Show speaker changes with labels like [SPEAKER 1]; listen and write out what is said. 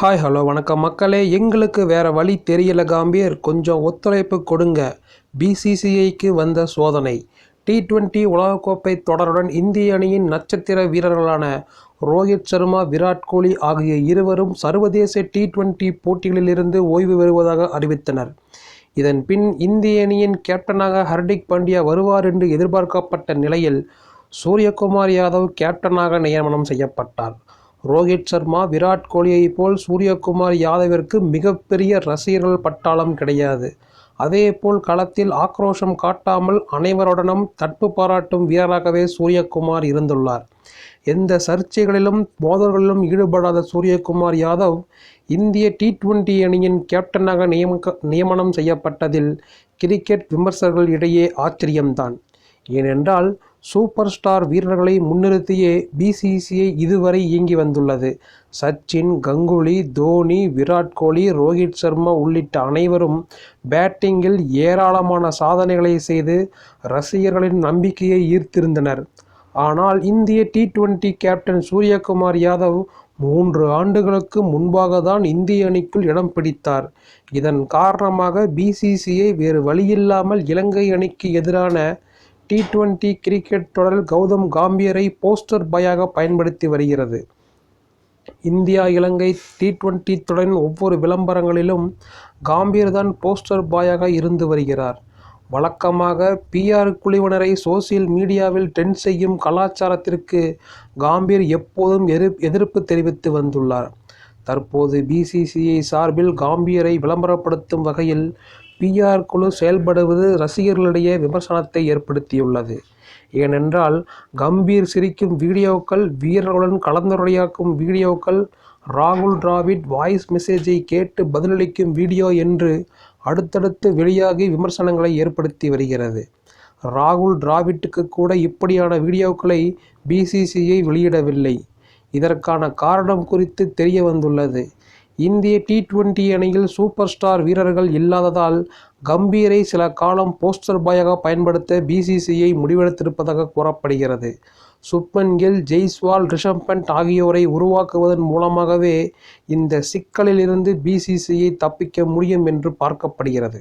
[SPEAKER 1] Hi hello வணக்கம். மக்களே எங்களுக்கு வேறு வழி தெரியல காம்பீர் கொஞ்சம் ஒத்துழைப்பு கொடுங்க. பிசிசிஐக்கு வந்த சோதனை. டி டுவெண்டி உலகக்கோப்பை தொடருடன் இந்திய அணியின் நட்சத்திர வீரர்களான ரோஹித் சர்மா விராட் கோலி ஆகிய இருவரும் சர்வதேச டி ட்வெண்ட்டி போட்டிகளிலிருந்து ஓய்வு பெறுவதாக அறிவித்தனர். இதன் பின் இந்திய அணியின் கேப்டனாக ஹர்திக் பாண்டியா வருவார் என்று எதிர்பார்க்கப்பட்ட நிலையில் சூரியகுமார் யாதவ் கேப்டனாக நியமனம் செய்யப்பட்டார். ரோஹித் சர்மா விராட் கோலியைப் போல் சூரியகுமார் யாதவிற்கு மிகப்பெரிய ரசிகர்கள் பட்டாளம் கிடையாது. அதேபோல் களத்தில் ஆக்ரோஷம் காட்டாமல் அனைவருடனும் தட்பு பாராட்டும் வீரராகவே சூரியகுமார் இருந்துள்ளார். எந்த சர்ச்சைகளிலும் மோதல்களிலும் ஈடுபடாத சூரியகுமார் யாதவ் இந்திய டி டுவெண்டி அணியின் கேப்டனாக நியமக்க நியமனம் செய்யப்பட்டதில் கிரிக்கெட் விமர்சகர்கள் இடையே ஆச்சரியம்தான். ஏனென்றால் சூப்பர் ஸ்டார் வீரர்களை முன்னிறுத்தியே பிசிசிஐ இதுவரை இயங்கி வந்துள்ளது. சச்சின் கங்குலி தோனி விராட் கோலி ரோஹித் சர்மா உள்ளிட்ட அனைவரும் பேட்டிங்கில் ஏராளமான சாதனைகளை செய்து ரசிகர்களின் நம்பிக்கையை ஈர்த்திருந்தனர். ஆனால் இந்திய T twenty captain Suryakumar Yadav மூன்று ஆண்டுகளுக்கு முன்பாக தான் இந்திய அணிக்குள் இடம் பிடித்தார். இதன் காரணமாக பிசிசிஐ வேறு வழியில்லாமல் இலங்கை அணிக்கு எதிரான டி டுவெண்டி கிரிக்கெட் தொடரில் கௌதம் காம்பீரை போஸ்டர் பாயாக பயன்படுத்தி வருகிறது. இந்தியா இலங்கை டி டுவெண்டி தொடரின் ஒவ்வொரு விளம்பரங்களிலும் காம்பீர் தான் போஸ்டர் பாயாக இருந்து வருகிறார். வழக்கமாக பிஆர் குழுவினரை சோசியல் மீடியாவில் ட்ரெண்ட் செய்யும் கலாச்சாரத்திற்கு காம்பீர் எப்போதும் எதிர் எதிர்ப்பு தெரிவித்து வந்துள்ளார். தற்போது பிசிசிஐ சார்பில் காம்பீரை விளம்பரப்படுத்தும் வகையில் பிஆர் குழு செயல்படுவது ரசிகர்களிடையே விமர்சனத்தை ஏற்படுத்தியுள்ளது. ஏனென்றால் கம்பீர் சிரிக்கும் வீடியோக்கள் வீரர்களுடன் கலந்துரையாக்கும் வீடியோக்கள் ராகுல் டிராவிட் வாய்ஸ் மெசேஜை கேட்டு பதிலளிக்கும் வீடியோ என்று அடுத்தடுத்து வெளியாகி விமர்சனங்களை ஏற்படுத்தி வருகிறது. ராகுல் டிராவிட்டுக்கு கூட இப்படியான வீடியோக்களை பிசிசிஐ வெளியிடவில்லை. இதற்கான காரணம் குறித்து தெரிய வந்துள்ளது இந்திய டி டுவெண்டி அணியில் சூப்பர் ஸ்டார் வீரர்கள் இல்லாததால் கம்பீரை சில காலம் போஸ்டர் பாயாக பயன்படுத்த பிசிசிஐ முடிவெடுத்திருப்பதாக கூறப்படுகிறது. சுப்மன் கில் ஜெய்ஸ்வால் ரிஷப் பண்ட் ஆகியோரை உருவாக்குவதன் மூலமாகவே இந்த சிக்கலிலிருந்து பிசிசிஐ தப்பிக்க முடியும் என்று பார்க்கப்படுகிறது.